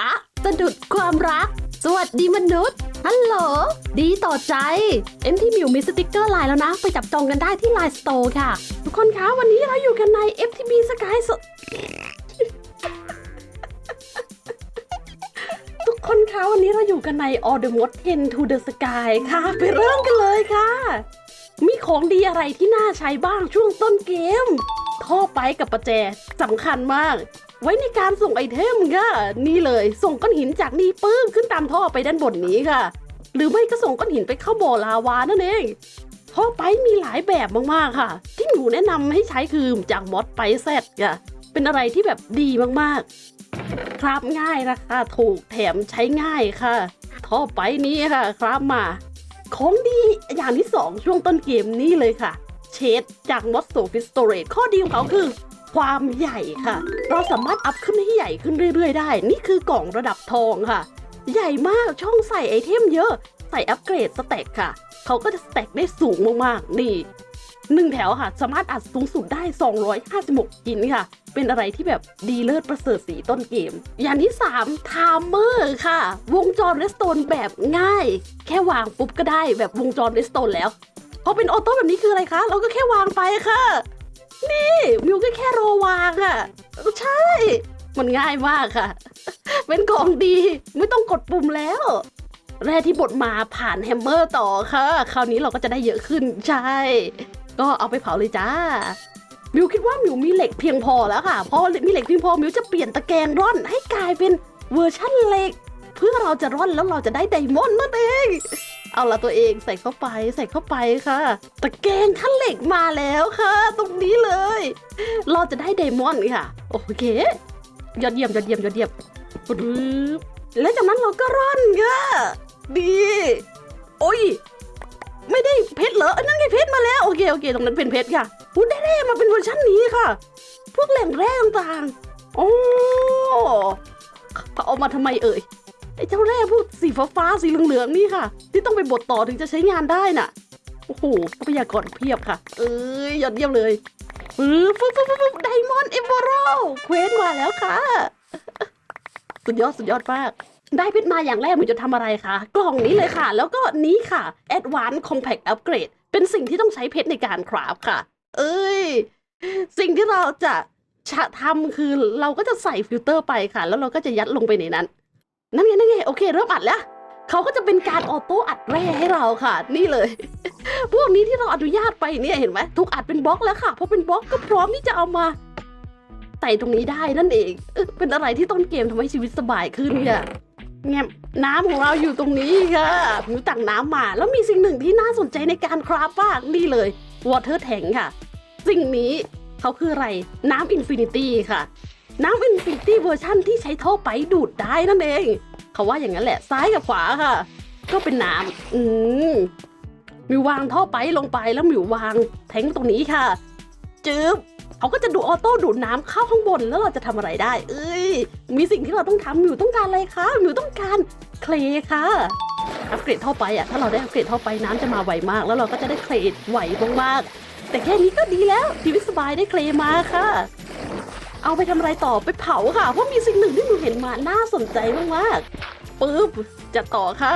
อะสะดุดความรัก สวัสดีมนุษย์ ฮัลโหล ดีต่อใจ เอ็มที่มิวมีสติกเกอร์ไลน์แล้วนะ ไปจับจองกันได้ที่ไลน์สโตร์ค่ะ ทุกคนคะวันนี้เราอยู่กันใน FTB Sky สทุกคนคะวันนี้เราอยู่กันใน All the Mod 10 to the Sky ค่ะ ไปเริ่มกันเลยค่ะ มีของดีอะไรที่น่าใช้บ้างช่วงต้นเกม ท่อไปกับประแจสำคัญมาก ไว้ในการส่งไอเทมค่ะ นี่เลยส่งก้อนหินจากนี่ปื้มขึ้นตามท่อไปด้านบนนี้ค่ะ หรือไม่ก็ส่งก้อนหินไปเข้าบ่อลาวานั่นเองท่อไปมีหลายแบบมากๆค่ะ ที่หนูแนะนำให้ใช้คือจากมอดไปเซตค่ะ เป็นอะไรที่แบบดีมากๆ ครับง่ายราคาถูกแถมใช้ง่ายค่ะ ท่อไปนี้ค่ะ ครับมา ของดีอย่างที่สองช่วงต้นเกมนี่เลยค่ะ เชดจากมอสโซฟิสโตเรตข้อดีของเขาคือ ความใหญ่ค่ะ เราสามารถอัพขึ้นให้ใหญ่ขึ้นเรื่อยๆ ได้ นี่คือกล่องระดับทองค่ะ ใหญ่มากช่องใส่ไอเทมเยอะ ใส่อัปเกรดสแต็กค่ะ เขาก็จะสแต็กได้สูงมากๆ นี่หนึ่งแถวค่ะ สามารถอัดสูงสุดได้ 256ชิ้นค่ะ เป็นอะไรที่แบบดีเลิศประเสริฐสีต้นเกม อย่างที่3ไทม์เมอร์ค่ะ วงจรเรสโตนแบบง่าย แค่วางปุ๊บก็ได้แบบวงจรเรสโตนแล้วพอเป็นออโต้แบบนี้คืออะไรคะ เราก็แค่วางไปค่ะ นี่มิวก็แค่รอวางอะ่ะใช่ มันง่ายมากค่ะ เป็นของดีไม่ต้องกดปุ่มแล้ว แร่ที่บดมาผ่านแฮมเมอร์ต่อค่ะ คราวนี้เราก็จะได้เยอะขึ้นใช่ ก็เอาไปเผาเลยจ้ามิวคิดว่ามิวมีเหล็กเพียงพอแล้วค่ะพอมีเหล็กเพียงพอมิวจะเปลี่ยนตะแกรงร่อนให้กลายเป็นเวอร์ชั่นเหล็ก เพื่อเราจะร่อนแล้วเราจะได้ไดมอนด์นั่นเอง เอาละตัวเองใส่เข้าไปใส่เข้าไปค่ะตะแกรงขั้นเหล็กมาแล้วค่ะ ตรงนี้เลย เราจะได้ไดมอนด์ค่ะ โอเค ยอดเยี่ยมยอดเยี่ยมยอดเยี่ยมปรึบแล้วจากนั้นเราก็ร่อนค่ะดี โอ้ย ไม่ได้เพชรเหรอเอ้นั่นไงเพชรมาแล้ว โอเคโอเค ตรงนั้นเป็นเพชรค่ะพูดได้แร่มาเป็นเวอร์ชันนี้ค่ะ พวกแหล่งแร่ต่างๆโอ้เขาเอามาทำไมเอ่ย ไอ้เจ้าแร่พวกสีฟ้าฟ้าๆสีเหลืองๆนี่ค่ะ ที่ต้องไปบดต่อถึงจะใช้งานได้น่ะ โอ้โหทรัพยากรเพียบค่ะ เอ้ยยอดเยี่ยมเลยปึ๊บปึ๊บปึ๊บปึ๊บไดมอนด์เอเมอรัลเควสมาแล้วค่ะ สุดยอดสุดยอดมาก ได้เพชรมาอย่างแรกมันจะทำอะไรคะ กล่องนี้เลยค่ะ แล้วก็นี้ค่ะ Advanced Compact Upgrade เป็นสิ่งที่ต้องใช้เพชรในการคราฟค่ะ เอ้ย สิ่งที่เราจะชะทำคือเราก็จะใส่ฟิลเตอร์ไปค่ะ แล้วเราก็จะยัดลงไปในนั้น นั่นไงนั่นไงโอเค เริ่มอัดแล้วเขาก็จะเป็นการออโต้อัดแร่ให้เราค่ะ นี่เลย พวกนี้ที่เราอนุญาตไปเนี่ยเห็นไหมถูกอัดเป็นบล็อกแล้วค่ะเพอเป็นบล็อกก็พร้อมที่จะเอามาใส่ตรงนี้ได้นั่นเองเออเป็นอะไรที่ต้นเกมทำให้ชีวิตสบายขึ้นค่ะแงมน้ำของเราอยู่ตรงนี้ค่ะมิวตักน้ำมา แล้วมีสิ่งหนึ่งที่น่าสนใจในการคราฟมากนี่เลยวอเตอร์แทงค่ะ สิ่งนี้เขาคืออะไรน้ำอินฟินิตี้ค่ะ น้ำอินฟินิตี้เวอร์ชั่นที่ใช้ท่อไปดูดได้นั่นเอง เขาว่าอย่างนั้นแหละซ้ายกับขวาค่ะ ก็เป็นน้ำอืมมิววางท่อไปลงไปแล้วมิววางแทงตรงนี้ค่ะ จึ๊บเขาก็จะดูออโต้ดูดน้ำเข้าข้างบนแล้วเราจะทำอะไรได้ เอ้ย มีสิ่งที่เราต้องทำมิวต้องการอะไรคะมิวต้องการเคลย์ค่ะอัปเกรดท่อไปอะถ้าเราได้อัปเกรดท่อไปน้ำจะมาไวมาก แล้วเราก็จะได้เคลย์ไวมากๆแต่แค่นี้ก็ดีแล้วชีวิตสบายได้เคลย์มาค่ะ เอาไปทำอะไรต่อไปเผาค่ะ เพราะมีสิ่งหนึ่งที่หนูเห็นมาน่าสนใจมากๆปึ๊บจะต่อค่ะ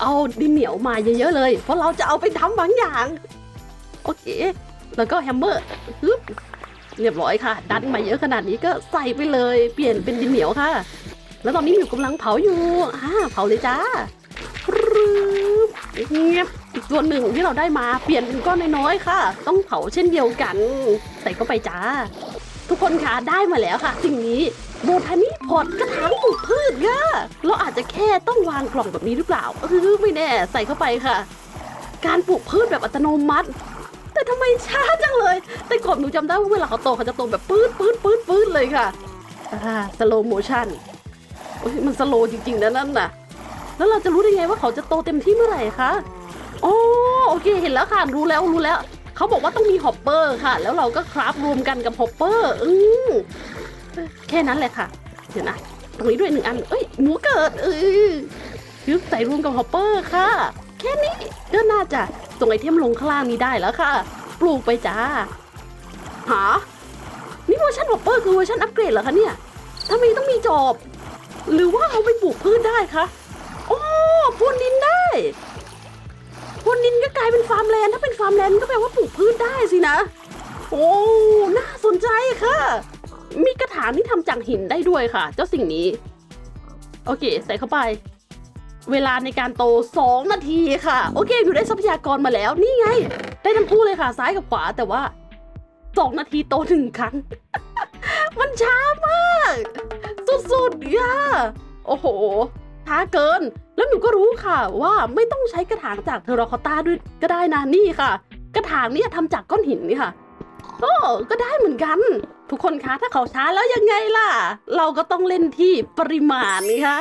เอาดินเหนียวมาเยอะๆเลย เพราะเราจะเอาไปทำบางอย่าง โอเค แล้วก็แฮมเมอร์ปึ๊บเรียบร้อยค่ะ ดันมาเยอะขนาดนี้ก็ใส่ไปเลย เปลี่ยนเป็นดินเหนียวค่ะ แล้วตอนนี้อยู่กำลังเผาอยู่อ่าเผาเลยจ้าเงียบอีกส่วนหนึ่งที่เราได้มาเปลี่ยนเป็นก้อนน้อยๆค่ะ ต้องเผาเช่นเดียวกัน ใส่เข้าไปจ้า ทุกคนคะได้มาแล้วค่ะ สิ่งนี้โบทานี่พอดกระถางปลูกพืชค่ะเราอาจจะแค่ต้องวางกล่องแบบนี้หรือเปล่าเออไม่แน่ใส่เข้าไปค่ะ การปลูกพืชแบบอัตโนมัติ แต่ทำไมช้าจังเลย แต่ก่อนหนูจำได้ว่าเวลาเขาโตเขาจะโตแบบปื๊ดปื๊ดปื๊ดปื๊ดเลยค่ะอ่าสโลโมชั่นมันสโลจริงๆนะนั่นน่ะ แล้วเราจะรู้ได้ไงว่าเขาจะโตเต็มที่เมื่อไหร่คะโอ๋อโอเคเห็นแล้วค่ะรู้แล้วรู้แล้ว เขาบอกว่าต้องมีฮอปเปอร์ค่ะ แล้วเราก็คราฟรวมกันกับฮอปเปอร์อืมแค่นั้นแหละค่ะ เดี๋ยวนะ ตรงนี้ด้วยหนึ่งอัน เอ้ยหมูเกิดเออยึดใส่รวมกับฮอปเปอร์ค่ะ แค่นี้ก็น่าจะส่งไอเทมลงข้างล่างนี้ได้แล้วค่ะ ปลูกไปจ้า หา นี่เวอร์ชันฮอปเปอร์คือเวอร์ชันอัปเกรดเหรอคะเนี่ยทำไมต้องมีจอบ หรือว่าเอาไปปลูกพืชได้คะ โอ้พรวนดินได้ พรวนดินก็กลายเป็นฟาร์มแลนด์ถ้าเป็นฟาร์มแลนด์ก็แปลว่าปลูกพืชได้สินะ โอ้น่าสนใจค่ะ มีกระถางที่ทำจากหินได้ด้วยค่ะ เจ้าสิ่งนี้ โอเค ใส่เข้าไป เวลาในการโต 2 นาทีค่ะ โอเคอยู่ได้ทรัพยากรมาแล้วนี่ไง ได้ทั้งคู่เลยค่ะ ซ้ายกับขวาแต่ว่า 2 นาทีโตหนึ่งครั้ง มันช้ามาก สุดๆค่ะโอ้โห ช้าเกิน แล้วหนูก็รู้ค่ะว่าไม่ต้องใช้กระถางจากเทอราคอตต้าด้วยก็ได้นะนี่ค่ะ กระถางเนี่ยทำจากก้อนหินนี่ค่ะโอ้ก็ได้เหมือนกัน ทุกคนคะถ้าเขาช้าแล้วยังไงล่ะ เราก็ต้องเล่นที่ปริมาณนี่ค่ะ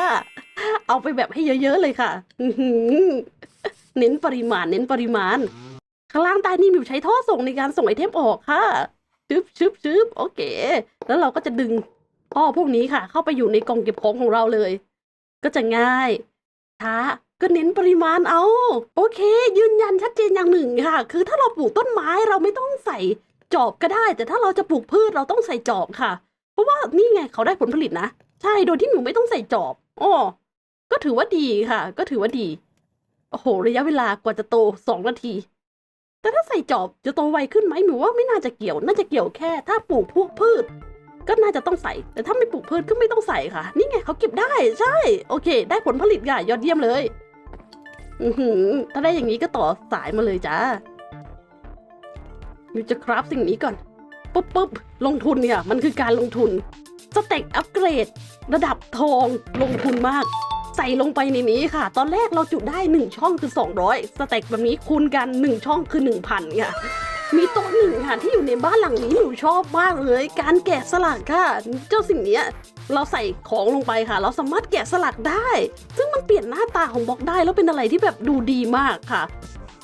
เอาไปแบบให้เยอะๆเลยค่ะเน้นปริมาณ เน้นปริมาณ ข้างล่างใต้นี่มิวใช้ท่อส่งในการส่งไอเทมออกค่ะชึบชึบชึบโอเค แล้วเราก็จะดึงท่อพวกนี้ค่ะ เข้าไปอยู่ในกล่องเก็บของของเราเลย ก็จะง่ายช้าก็เน้นปริมาณเอา โอเค ยืนยันชัดเจนอย่างหนึ่งค่ะ คือถ้าเราปลูกต้นไม้เราไม่ต้องใส่จอบก็ได้ แต่ถ้าเราจะปลูกพืชเราต้องใส่จอบค่ะ เพราะว่านี่ไงเขาได้ผลผลิตนะ ใช่โดยที่หนูไม่ต้องใส่จอบอ้อก็ถือว่าดีค่ะ ก็ถือว่าดี โอ้โห ระยะเวลากว่าจะโตสองนาที แต่ถ้าใส่จอบจะโตไวขึ้นไหมหนูว่าไม่น่าจะเกี่ยว น่าจะเกี่ยวแค่ ถ้าปลูกพวกพืช ก็น่าจะต้องใส่ แต่ถ้าไม่ปลูกพืชก็ไม่ต้องใส่ค่ะ นี่ไงเขาเก็บได้ใช่ โอเค ได้ผลผลิตค่ะยอดเยี่ยมเลยอือหือถ้าได้อย่างนี้ก็ต่อสายมาเลยจ้ามิวจะคราฟสิ่งนี้ก่อนปุ๊บปุ๊บลงทุนเนี่ย มันคือการลงทุนสเต็กอัปเกรด ระดับทองลงทุนมาก ใส่ลงไปในนี้ค่ะ ตอนแรกเราจุได้ 1 ช่องคือ 200 สเต็กแบบนี้คูณกัน 1 ช่องคือ 1,000ค่ะ มีโต๊ะหนึ่งค่ะที่อยู่ในบ้านหลังนี้หนูชอบมากเลย การแกะสลักค่ะ เจ้าสิ่งนี้เราใส่ของลงไปค่ะ เราสามารถแกะสลักได้ ซึ่งมันเปลี่ยนหน้าตาของบล็อกได้แล้วเป็นอะไรที่แบบดูดีมากค่ะ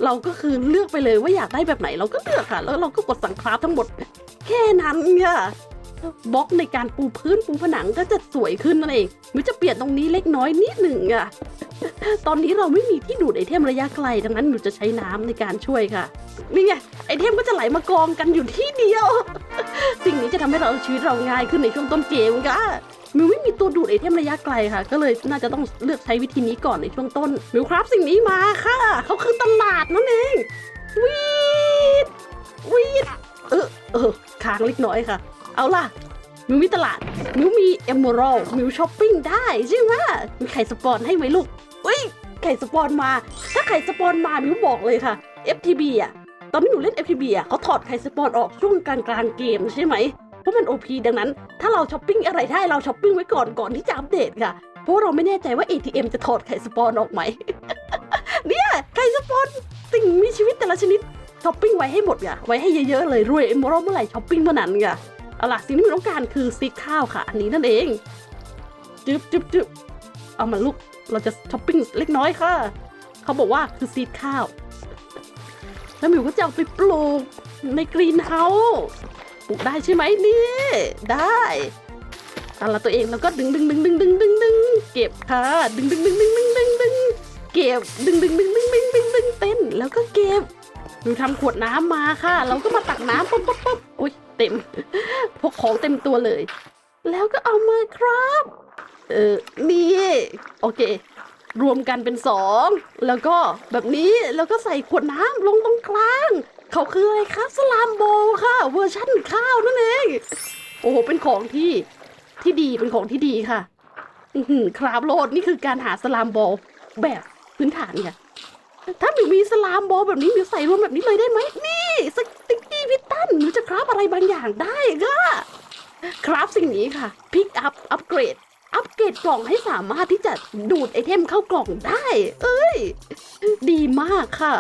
เราก็คือเลือกไปเลยว่าอยากได้แบบไหนเราก็เลือกค่ะ แล้วเราก็กดสั่งคราฟทั้งหมด แค่นั้นค่ะ บล็อกในการปูพื้นปูผนังก็จะสวยขึ้นนั่นเองมิวจะเปลี่ยนตรงนี้เล็กน้อยนิดหนึ่งอะตอนนี้เราไม่มีที่ดูดไอเทมระยะไกล ดังนั้นหนูจะใช้น้ำในการช่วยค่ะ นี่ไงไอเทมก็จะไหลมากองกันอยู่ที่เดียว สิ่งนี้จะทำให้เราชีวิตเราง่ายขึ้นในช่วงต้นเกมค่ะมิวไม่มีตัวดูดไอเทมระยะไกลค่ะ ก็เลยน่าจะต้องเลือกใช้วิธีนี้ก่อนในช่วงต้นมิวครับสิ่งนี้มาค่ะเขาคือตลาดนั่นเองวีดวีดเออเออค้างเล็กน้อยค่ะ เอาล่ะ มิวมีตลาด มิวมีเอมเมอรัลมิวช้อปปิ้งได้ใช่ไหมมีไข่สปอนให้ไหมลูกเฮ้ย ไข่สปอนมา ถ้าไข่สปอนมา มิวบอกเลยค่ะ FTB อะ ตอนที่หนูเล่น FTB อะเขาถอดไข่สปอนออกช่วงกลางกลางเกมใช่ไหม เพราะมัน OP ดังนั้น ถ้าเราช้อปปิ้งอะไรได้เราช้อปปิ้งไว้ก่อนก่อนที่จะอัปเดตค่ะ เพราะเราไม่แน่ใจว่า ATM จะถอดไข่สปอนออกไหม เนี่ยไข่สปอนสิ่งมีชีวิตแต่ละชนิดช้อปปิ้งไว้ให้หมดค่ะ ไว้ให้เยอะๆเลยรวยเอมอรัลเมื่อไหร่ช้อปปิ้งเมื่อนั้นค่ะ เอาล่ะสิ่งที่หนูต้องการคือซีดข้าวค่ะ อันนี้นั่นเองจึ๊บจึ๊บจึ๊บเอามาลูกเราจะช้อปปิ้งเล็กน้อยค่ะ เขาบอกว่าคือซีดข้าว แล้วหมิวก็จะเอาไปปลูกในกรีนเฮาส์ปลูกได้ใช่ไหมนี่ ได้เอาละตัวเองแล้วก็ดึงดึงดึงดึงดึงดึงดึงเก็บค่ะ ดึงดึงดึงดึงดึงดึงดึงเก็บดึงดึงดึงดึงดึงดึงดึงเต้นแล้วก็เก็บหนูทำขวดน้ำมาค่ะ เราก็มาตักน้ำปุ๊บปุ๊บปุ๊บอุ้ย เต็มพวกของเต็มตัวเลย แล้วก็เอามาครับ เออนี่โอเค รวมกันเป็นสองแล้วก็แบบนี้แล้วก็ใส่ขวดน้ำลงตรงกลาง เขาคืออะไรครับสลามโบค่ะ เวอร์ชั่นข้าวนั่นเองโอ้โหเป็นของที่ที่ดีเป็นของที่ดีค่ะคราบโลดนี่คือการหาสลามโบว์แบบพื้นฐานค่ะถ้ามิวมีสลามโบว์แบบนี้มิวใส่รวมแบบนี้เลยได้ไหมนี่สติ๊ก กี้พิตตันมิวจะคราบอะไรบางอย่างได้ก็คราบสิ่งนี้ค่ะพิกอัพอัปเกรด อัปเกรดกล่องให้สามารถที่จะดูดไอเทมเข้ากล่องได้ เอ้ย ดีมากค่ะ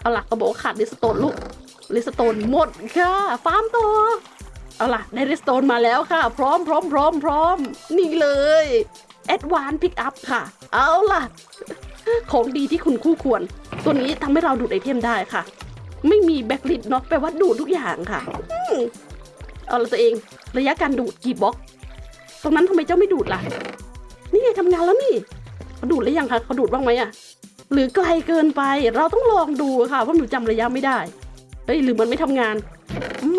เอาล่ะก็บอกว่าขาดลิสโตนลูกลิสโตนหมดค่ะ ฟาร์มต่อเอาล่ะได้ลิสโตนมาแล้วค่ะ พร้อมพร้อมพร้อมพร้อมนี่เลยแอดวานพิกอัพค่ะ เอาล่ะ ของดีที่คุณคู่ควร ตัวนี้ทำให้เราดูดไอเทมได้ค่ะ ไม่มีแบ็คลิดเนาะแปลว่าดูดทุกอย่างค่ะอืมเอาละตัวเอง ระยะการดูดกี่บล็อก ตรงนั้นทำไมเจ้าไม่ดูดล่ะ นี่ไงทำงานแล้วนี่เขาดูดหรือยังคะเขาดูดบ้างไหมอะหรือไกลเกินไป เราต้องลองดูค่ะเพราะหนูจำระยะไม่ได้เฮ้ยหรือมันไม่ทำงาน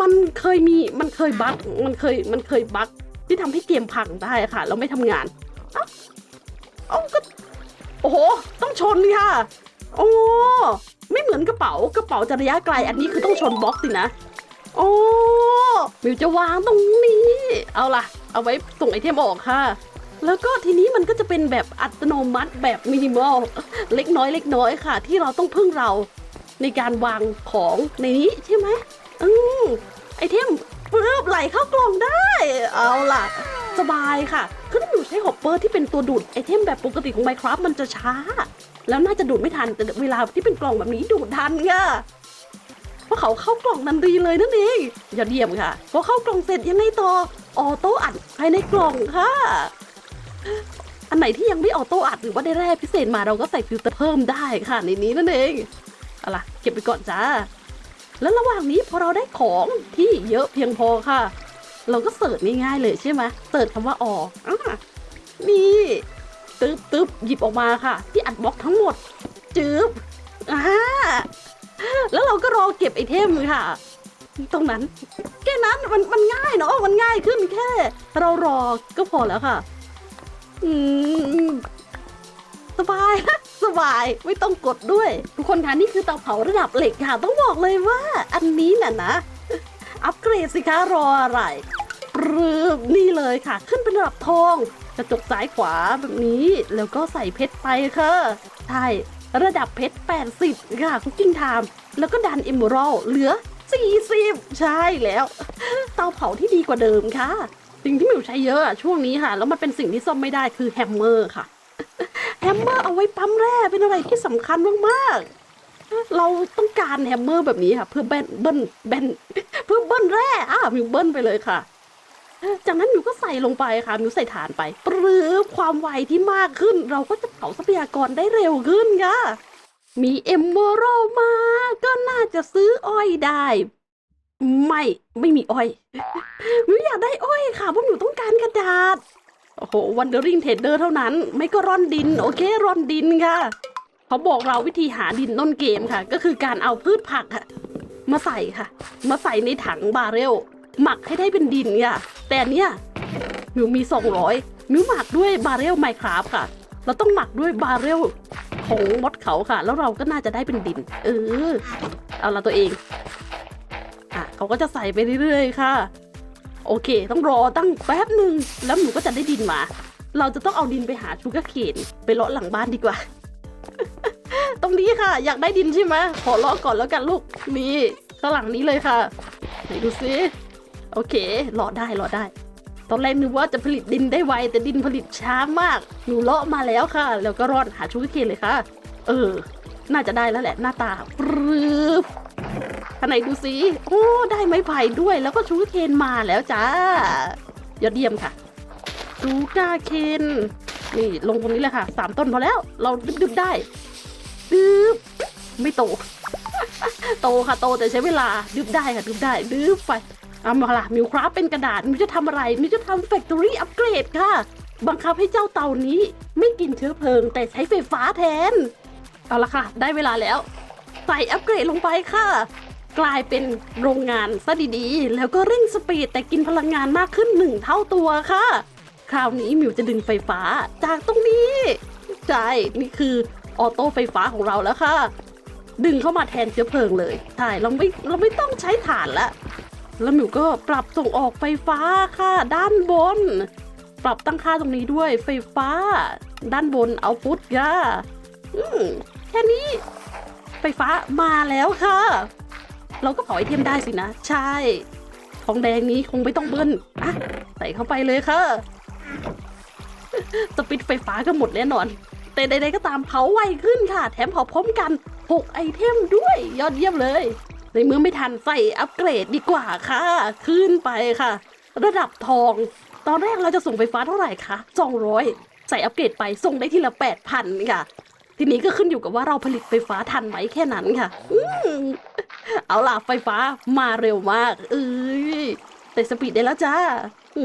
มันเคยมีมันเคยบั๊กมันเคยมันเคยบั๊กที่ทำให้เกมพังได้ค่ะ แล้วไม่ทำงานเอ้าเอ้าก็ โอ้โห ต้องชนค่ะ โอ้ ไม่เหมือนกระเป๋ากระเป๋าจะระยะไกล อันนี้คือต้องชนบล็อกสินะ โอ้มิวจะวางตรงนี้ เอาล่ะ เอาไว้ส่งไอเทมออกค่ะ แล้วก็ทีนี้มันก็จะเป็นแบบอัตโนมัติแบบมินิมอลเล็กน้อยเล็กน้อยค่ะ ที่เราต้องพึ่งเราในการวางของในนี้ใช่ไหมอืมไอเทมปึ๊บไหลเข้ากล่องได้ เอาล่ะ สบายค่ะ คือถ้าหนูใช้ฮอปเปอร์ที่เป็นตัวดูดไอเทมแบบปกติของ Minecraft มันจะช้า แล้วน่าจะดูดไม่ทันแต่เวลาที่เป็นกล่องแบบนี้ดูดทันค่ะเพราะเขาเข้ากล่องนันดีเลยนั่นเองยอดเยี่ยมค่ะพอเข้ากล่องเสร็จยังไงต่อออโต้อัดภายในกล่องค่ะ อันไหนที่ยังไม่ออโต้อัดหรือว่าได้แร่พิเศษมาเราก็ใส่ฟิลเตอร์เพิ่มได้ค่ะในนี้นั่นเองเอาล่ะเก็บไปก่อนจ้าแล้วระหว่างนี้พอเราได้ของที่เยอะเพียงพอค่ะ เราก็เสิร์ชง่ายๆเลยใช่ไหมเสิร์ชคำว่าอออะนี่ ตึ๊บตึ๊บหยิบออกมาค่ะ ที่อัดบล็อกทั้งหมด จืบอ่าแล้วเราก็รอเก็บไอเทมค่ะ ตรงนั้น แค่นั้นมันมันง่ายเนาะมันง่ายขึ้นแค่ เรารอก็พอแล้วค่ะ อืมสบายสบายไม่ต้องกดด้วย ทุกคนคะนี่คือเตาเผาระดับเหล็กค่ะ ต้องบอกเลยว่า อันนี้น่ะนะ อัปเกรดสิคะรออะไรปรืบนี่เลยค่ะ ขึ้นเป็นระดับทอง กระจกซ้ายขวาแบบนี้ แล้วก็ใส่เพชรไปค่ะใช่ระดับเพชร 80 ค่ะคุกกิ้งไทม์แล้วก็ดันเอมเบอรัลเหลือ 40 ใช่แล้ว เตาเผาที่ดีกว่าเดิมค่ะ สิ่งที่มิวใช้เยอะช่วงนี้ค่ะ แล้วมันเป็นสิ่งที่ซ่อมไม่ได้คือแฮมเมอร์ค่ะแฮมเมอร์เอาไว้ปั๊มแร่เป็นอะไรที่สำคัญมากๆ เราต้องการแฮมเมอร์แบบนี้ค่ะ เพื่อแบนเบิ้ลแบนเพื่อเบิ้ลแร่อะมิวเบิ้ลไปเลยค่ะ จากนั้นมิวก็ใส่ลงไปค่ะมิวใส่ฐานไปปรือความไวที่มากขึ้น เราก็จะเผาทรัพยากรได้เร็วขึ้นค่ะ มีเอมเมอรัลมา ก็น่าจะซื้ออ้อยได้ ไม่ไม่มีอ้อยมิวอยากได้อ้อยค่ะเพราะมิวต้องการกระดาษโอ้โหวันเดอริงเทรดเดอร์เท่านั้น ไม่ก็ร่อนดิน โอเคร่อนดินค่ะเขาบอกเราวิธีหาดินต้นเกมค่ะ ก็คือการเอาพืชผักค่ะ มาใส่ค่ะ มาใส่ในถังบาเรลหมักให้ได้เป็นดินค่ะ แต่เนี้ยมิวมี 200มิวหมักด้วยบาเรลไมคราฟค่ะ เราต้องหมักด้วยบาเรลของมดเขาค่ะ แล้วเราก็น่าจะได้เป็นดิน เออ เอาละตัวเอง อะเขาก็จะใส่ไปเรื่อยๆค่ะ โอเค ต้องรอตั้งแป๊บหนึ่งแล้วหนูก็จะได้ดินมา เราจะต้องเอาดินไปหาชูกาเคนไปเลาะหลังบ้านดีกว่า ตรงนี้ค่ะ อยากได้ดินใช่ไหมขอเลาะก่อนแล้วกันลูกนี่ข้างหลังนี้เลยค่ะไหนดูซิ โอเคเลาะได้เลาะได้ ตอนแรกนึกว่าจะผลิตดินได้ไว แต่ดินผลิตช้ามาก หนูเลาะมาแล้วค่ะ แล้วก็รอนหาชูกเคนเลยค่ะ เออ น่าจะได้แล้วแหละหน้าตาปรึบข้างในดูสิโอ้ได้ไม้ไผ่ด้วยแล้วก็ชูกเคนมาแล้วจ้ายอดเยี่ยมค่ะชูกาเคนนี่ลงตรงนี้เลยค่ะสามต้นพอแล้ว เราดึบๆได้ดึบไม่โต โตค่ะโตแต่ใช้เวลาดึบได้ค่ะดึบได้ดึบไป เอามาละมิวคราฟเป็นกระดาษมิวจะทำอะไรมิวจะทำแฟคทอรี่อัปเกรดค่ะ บังคับให้เจ้าเต่านี้ไม่กินเชื้อเพลิง แต่ใช้ไฟฟ้าแทน เอาละค่ะ ได้เวลาแล้ว ใส่อัปเกรดลงไปค่ะ กลายเป็นโรงงานซะดีๆ แล้วก็เร่งสปีดแต่กินพลังงานมากขึ้นหนึ่งเท่าตัวค่ะ คราวนี้มิวจะดึงไฟฟ้าจากตรงนี้ใช่นี่คือออโต้ไฟฟ้าของเราแล้วค่ะ ดึงเข้ามาแทนเชื้อเพลิงเลยใช่เราไม่เราไม่ต้องใช้ถ่านละ แล้วหมิวก็ปรับส่งออกไฟฟ้าค่ะ ด้านบน ปรับตั้งค่าตรงนี้ด้วยไฟฟ้า ด้านบนเอาฟุตค่ะอืมแค่นี้ ไฟฟ้ามาแล้วค่ะ เราก็เผาไอเทมได้สินะ ใช่ทองแดงนี้คงไม่ต้องเบิ้ลอะใส่เข้าไปเลยค่ะสปิดไฟฟ้าก็หมดแน่นอน แต่ใดๆก็ตามเผาไวขึ้นค่ะ แถมเผาพร้อมกัน 6 ไอเทมด้วย ยอดเยี่ยมเลย ในเมื่อไม่ทันใส่อัปเกรดดีกว่าค่ะ ขึ้นไปค่ะ ระดับทอง ตอนแรกเราจะส่งไฟฟ้าเท่าไหร่คะ200 ใส่อัปเกรดไปส่งได้ทีละ 8,000 ค่ะ ทีนี้ก็ขึ้นอยู่กับว่าเราผลิตไฟฟ้าทันไหมแค่นั้นค่ะอเอาล่ะไฟฟ้ามาเร็วมาก เอ้ยแต่สปีดได้แล้วจ้า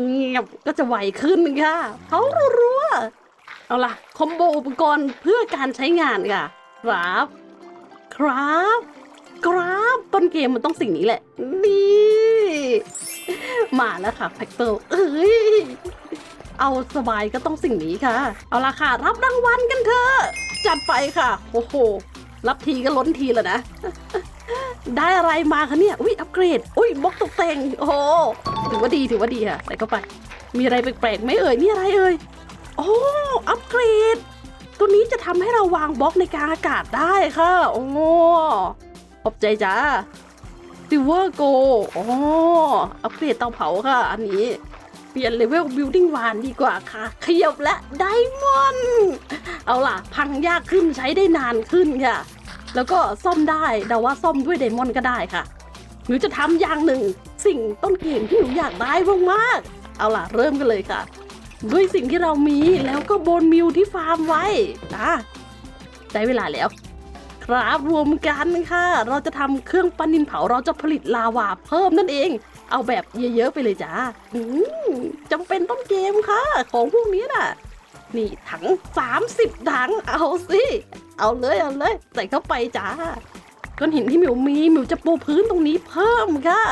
เงียบก็จะไวขึ้นค่ะเขารัวๆเอาล่ะ คอมโบอุปกรณ์เพื่อการใช้งานค่ะ ครับ ครับ ครับต้นเกมมันต้องสิ่งนี้แหละ นี่ มาแล้วค่ะแพ็กเตอร์เอ้ยเอาสบายก็ต้องสิ่งนี้ค่ะ เอาละค่ะ รับรางวัลกันเถอะจัดไปค่ะ โอ้โห รับทีก็ล้นทีแล้วนะ ได้อะไรมาคะเนี่ย อุ้ยอัปเกรด อุ้ยบล็อกตกแต่ง โอ้โห ถือว่าดีถือว่าดีค่ะ ใส่เข้าไป มีอะไรแปลกๆไหมเอ่ย นี่อะไรเอ่ย โอ้ อัปเกรด ตัวนี้จะทำให้เราวางบล็อกในกลางอากาศได้ค่ะ โอ้ ขอบใจจ้าซิลเวอร์โกอ๋อ อัปเกรดเตาเผาค่ะ อันนี้ เปลี่ยนเลเวลบิ l ดิ้งวานดีกว่าค่ะ ขยบและไดมอนด์เอาล่ะ พังยากขึ้นใช้ได้นานขึ้นค่ะ แล้วก็ซ่อมได้เดาว่าซ่อมด้วยไดมอนด์ก็ได้ค่ะ หนูจะทำอย่างหนึ่ง สิ่งต้นเกมที่หนูอยากได้มากๆเอาล่ะ เริ่มกันเลยค่ะ ด้วยสิ่งที่เรามีแล้วก็โบนมิวที่ฟาร์มไว้อะได้เวลาแล้ว ครับรวมกันค่ะ เราจะทำเครื่องปั้นดินเผาเราจะผลิตลาวาเพิ่มนั่นเอง เอาแบบเยอะๆไปเลยจ้าอืมจำเป็นต้นเกมค่ะ ของพวกนี้น่ะ นี่ถัง 30 ถังเอาสิเอาเลยเอาเลยใส่เข้าไปจ้าก้อนหินที่มิวมีมิวจะปูพื้นตรงนี้เพิ่มค่ะ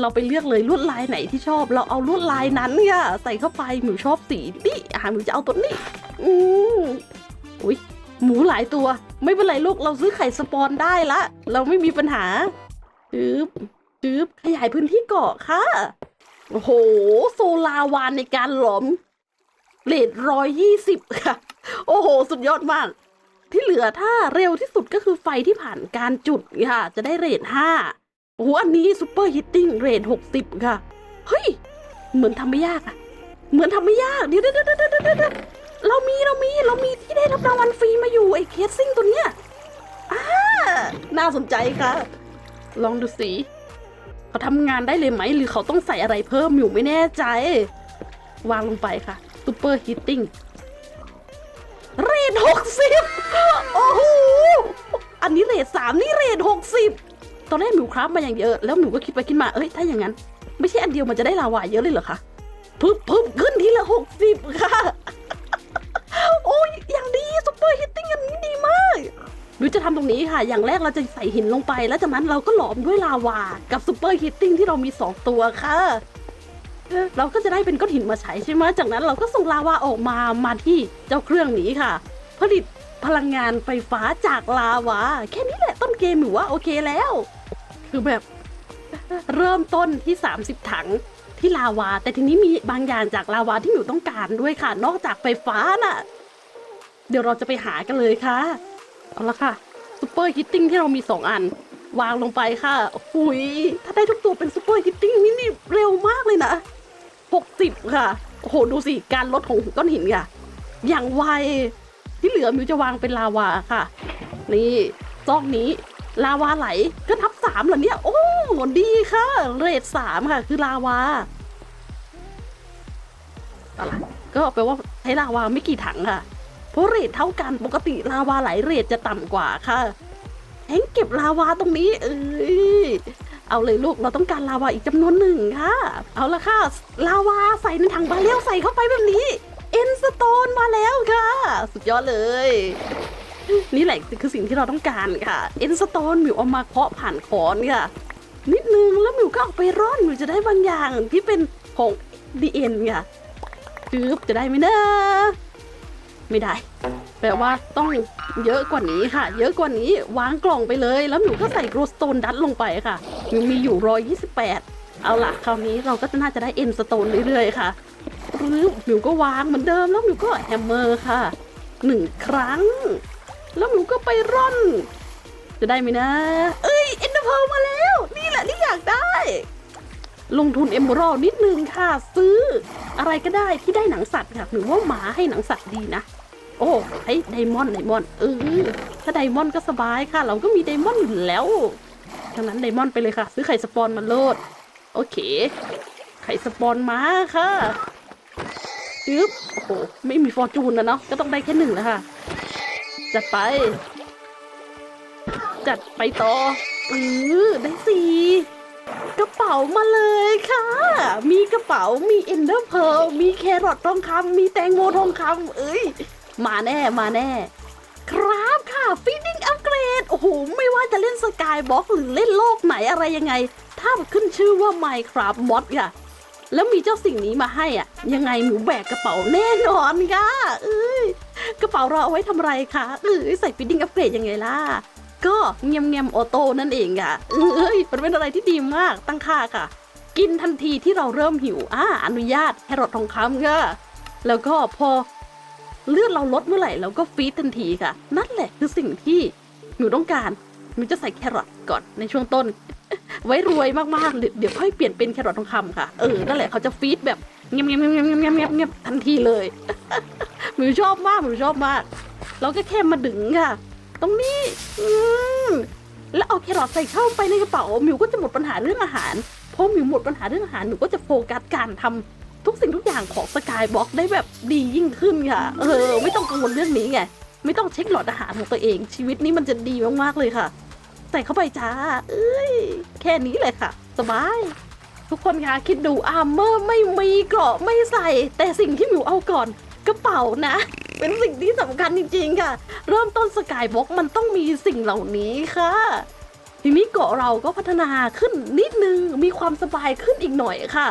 เราไปเลือกเลยลวดลายไหนที่ชอบ เราเอาลวดลายนั้นค่ะใส่เข้าไปหมิวชอบสีนี่อ่าหมิวจะเอาตัวนี้ อืมอุ้ย หมูหลายตัว ไม่เป็นไรลูกเราซื้อไข่สปอนได้ละ เราไม่มีปัญหาจึ๊บจึ๊บขยายพื้นที่เกาะค่ะ โอ้โห โซลาวานในการหลอมเลทร้อยยี่สิบค่ะ โอ้โห สุดยอดมาก ที่เหลือถ้าเร็วที่สุดก็คือไฟที่ผ่านการจุดค่ะ จะได้เรทห้าโอ้โห อันนี้ซูเปอร์ฮิตติ้งเรทหกสิบค่ะ เฮ้ย เหมือนทำไม่ยากอะเหมือนทำไม่ยาก เดี๋ยวเดี๋ยวเดี๋ยวเดี๋ยว เรามีเรามีเรามีที่ได้รับรางวัลฟรีมาอยู่ไอ้เคสซิ่งตัวเนี้ยอ่าน่าสนใจค่ะลองดูสิเขาทำงานได้เลยไหม หรือเขาต้องใส่อะไรเพิ่มอยู่ไม่แน่ใจ วางลงไปค่ะซูเปอร์ฮิตติ้งเรทหกสิบโอ้โห อันนี้เรทสามนี่เรทหกสิบตอนแรกหมิวครับมาอย่างเดียวแล้วหมิวก็คิดไปคิดมาเอ้ยถ้าอย่างนั้น ไม่ใช่อันเดียวมันจะได้ลาวาเยอะเลยเหรอคะพึบพึบขึ้นทีละหกสิบค่ะ โอ้ยอย่างดีซูเปอร์ฮิตติ้งอันนี้ดีมากหรือจะทำตรงนี้ค่ะ อย่างแรกเราจะใส่หินลงไป แล้วจากนั้นเราก็หลอมด้วยลาวา กับซูเปอร์ฮีตติ้งที่เรามี 2 ตัวค่ะเราก็จะได้เป็นก้อนหินมาใช้ใช่ไหมจากนั้นเราก็ส่งลาวาออกมามาที่เจ้าเครื่องนี้ค่ะ ผลิตพลังงานไฟฟ้าจากลาวา แค่นี้แหละต้นเกมหนูว่าโอเคแล้ว คือแบบเริ่มต้นที่ 30 ถังที่ลาวา แต่ทีนี้มีบางอย่างจากลาวาที่หนูต้องการด้วยค่ะ นอกจากไฟฟ้าน่ะ เดี๋ยวเราจะไปหากันเลยค่ะ เอาละค่ะซูเปอร์ฮิตติ้งที่เรามี 2 อัน วางลงไปค่ะหุยถ้าได้ทุกตัวเป็นซูเปอร์ฮิตติ้งนี่นี่เร็วมากเลยนะ 60 ค่ะ โอ้โห ดูสิ การลดของก้อนหินค่ะ อย่างไว ที่เหลือมิวจะวางเป็นลาวาค่ะ นี่ซอกนี้ลาวาไหลก็ทับสามเหรอเนี่ย โอ้ดีค่ะ เรทสามค่ะ คือลาวาอาล่ะก็แปลว่าใช้ลาวาไม่กี่ถังค่ะ เพราะเรทเท่ากันปกติลาวาไหลเรทจะต่ำกว่าค่ะแทงเก็บลาวาตรงนี้ เอ้ยเอาเลยลูกเราต้องการลาวาอีกจำนวนหนึ่งค่ะ เอาละค่ะ ลาวาใส่ในถังบาเรลใส่เข้าไปแบบนี้เอ็นสโตนมาแล้วค่ะ สุดยอดเลย นี่แหละคือสิ่งที่เราต้องการค่ะเอ็นสโตนมิวเอามาเคาะผ่านคอนค่ะนิดนึงแล้วมิวก็เอาไปร่อนมิวจะได้บางอย่างที่เป็นของดีเอ็นค่ะจืบจะได้ไหมนะ ไม่ได้ แปลว่าต้องเยอะกว่านี้ค่ะ เยอะกว่านี้วางกล่องไปเลย แล้วหนูก็ใส่โกรสโตนดัตลงไปค่ะหนูมีอยู่128เอาล่ะคราวนี้เราก็จะน่าจะได้เอ็นสโตนเรื่อยๆค่ะหรือหนูก็วางเหมือนเดิมแล้วหนูก็แฮมเมอร์ค่ะหนึ่งครั้ง แล้วหนูก็ไปร่อน จะได้ไหมนะ เอ้ยเอ็นเดอร์เพลมาแล้ว นี่แหละที่อยากได้ ลงทุนเอมเบอรัลนิดนึงค่ะ ซื้ออะไรก็ได้ที่ได้หนังสัตว์ค่ะหรือว่าหมาให้หนังสัตว์ดีนะ โอ้ไอ้ไดมอนด์ไดมอนด์เออถ้าไดมอนด์ก็สบายค่ะ เราก็มีไดมอนด์อยู่แล้วดังนั้นไดมอนด์ไปเลยค่ะ ซื้อไข่สปอนมาโลด โอเค ไข่สปอนมาค่ะจึ๊บโอ้โหไม่มีฟอร์จูนนะเนาะก็ต้องได้แค่หนึ่งแล้วค่ะ จัดไป จัดไปต่อเออได้สี่ กระเป๋ามาเลยค่ะ มีกระเป๋า มีเอนเดอร์เพลมีแครอททองคำมีแตงโมทองคำเอ้ย มาแน่มาแน่ ครับค่ะฟีดดิ้งอัปเกรด โอ้โห ไม่ว่าจะเล่นสกายบ็อกหรือเล่นโลกไหนอะไรยังไง ถ้าขึ้นชื่อว่า Minecraft Mod ค่ะ แล้วมีเจ้าสิ่งนี้มาให้อะ ยังไงหนูแบกกระเป๋าแน่นอนค่ะ เอ้ย กระเป๋าเราเอาไว้ทำไรคะเอ้ยใส่ฟิตติ้งอัปเกรดยังไงล่ะ ก็เงียมเงียมออโต้นั่นเองค่ะเอ้ยมันเป็นอะไรที่ดีมากตั้งค่าค่ะ กินทันทีที่เราเริ่มหิวอ่าอนุญาตแครอททองคำค่ะแล้วก็พอเลือดเราลดเมื่อไหร่เราก็ฟีดทันทีค่ะ นั่นแหละคือสิ่งที่หนูต้องการหนูจะใส่แครอทก่อนในช่วงต้น ไว้รวยมากๆเดี๋ยวค่อยเปลี่ยนเป็นแครอททองคำค่ะเออนั่นแหละเขาจะฟีดแบบเงียบเงียบเงียบเงียบเงียบเงียบเงียบทันทีเลยหนูชอบมากหนูชอบมาก เราก็แค่มาดึงค่ะ ตรงนี้ อืมแล้วเอาแครอทใส่เข้าไปในกระเป๋าหมิวก็จะหมดปัญหาเรื่องอาหารพอหมิวหมดปัญหาเรื่องอาหารหนูก็จะโฟกัสการทำทุกสิ่งทุกอย่างของสกายบล็อกได้แบบดียิ่งขึ้นค่ะ เออ ไม่ต้องกังวลเรื่องนี้ไง ไม่ต้องเช็คหลอดอาหารของตัวเอง ชีวิตนี้มันจะดีมากๆเลยค่ะ ใส่เข้าไปจ้า เอ้ย แค่นี้เลยค่ะ สบาย ทุกคนคะคิดดูอาร์เมอร์ไม่มีเกราะไม่ใส่ แต่สิ่งที่หมิวเอาก่อนกระเป๋านะ เป็นสิ่งที่สำคัญจริงๆค่ะ เริ่มต้นสกายบ็อกมันต้องมีสิ่งเหล่านี้ค่ะ ทีนี้เกาะเราก็พัฒนาขึ้นนิดนึง มีความสบายขึ้นอีกหน่อยค่ะ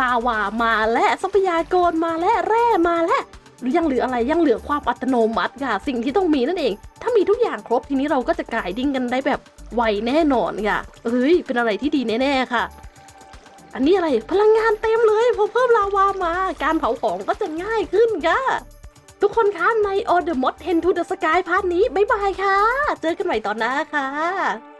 ลาวามาและทรัพยากรมาและแร่มาและหรือยังเหลืออะไรยังเหลือความอัตโนมัติค่ะ สิ่งที่ต้องมีนั่นเอง ถ้ามีทุกอย่างครบทีนี้เราก็จะกลายดิ้งกันได้แบบไวแน่นอนค่ะเอ้ยเป็นอะไรที่ดีแน่ๆค่ะ อันนี้อะไรพลังงานเต็มเลยพอเพิ่มลาวามา การเผาของก็จะง่ายขึ้นค่ะ ทุกคนคะใน All the Mod Ten to the Sky พาร์ทนี้ บ๊ายบายค่ะ เจอกันใหม่ตอนหน้าค่ะ